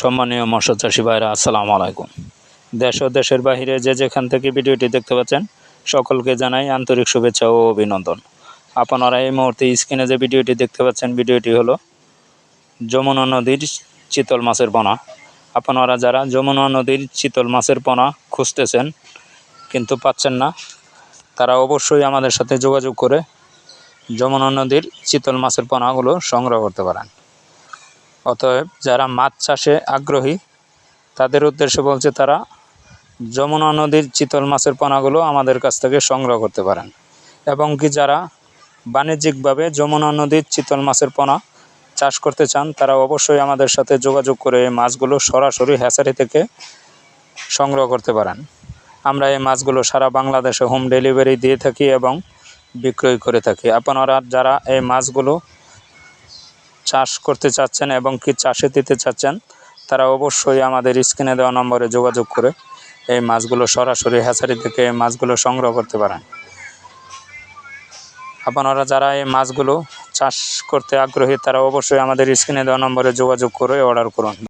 সম্মানীয় মৎস্য চাষি ভাইরা, আসসালামু আলাইকুম। দেশ ও দেশের বাহিরে যে যেখান থেকে ভিডিওটি দেখতে পাচ্ছেন, সকলকে জানাই আন্তরিক শুভেচ্ছা ও অভিনন্দন। আপনারা এই মুহূর্তে স্ক্রিনে যে ভিডিওটি দেখতে পাচ্ছেন, ভিডিওটি হলো যমুনা নদীর চিতল মাছের পোনা আপনারা যারা যমুনা নদীর চিতল মাছের পোনা খুঁজতেছেন, কিন্তু পাচ্ছেন না, তারা অবশ্যই আমাদের সাথে যোগাযোগ করে যমুনা নদীর চিতল মাছের পোনাগুলো সংগ্রহ করতে পারেন। অতএব যারা মাছ চাষে আগ্রহী, তাদের উদ্দেশ্যে বলছে তারা যমুনা নদীর চিতল মাছের পোনাগুলো আমাদের কাছ থেকে সংগ্রহ করতে পারেন। এবং কি যারা বাণিজ্যিকভাবে যমুনা নদীর চিতল মাছের পোনা চাষ করতে চান, তারা অবশ্যই আমাদের সাথে যোগাযোগ করে এই মাছগুলো সরাসরি হ্যাচারি থেকে সংগ্রহ করতে পারেন। আমরা এই মাছগুলো সারা বাংলাদেশে হোম ডেলিভারি দিয়ে থাকি এবং বিক্রয় করে থাকি। আপনারা যারা এই মাছগুলো চাষ করতে চাচ্ছেন এবং কি চাষে দিতে চাচ্ছেন, তারা অবশ্যই আমাদের স্ক্রিনে দেওয়া নম্বরে যোগাযোগ করে এই মাছগুলো সরাসরি হ্যাচারি থেকে মাছগুলো সংগ্রহ করতে পারেন। আপনারা যারা এই মাছগুলো চাষ করতে আগ্রহী, তারা অবশ্যই আমাদের স্ক্রিনে দেওয়া নম্বরে যোগাযোগ করে অর্ডার করুন।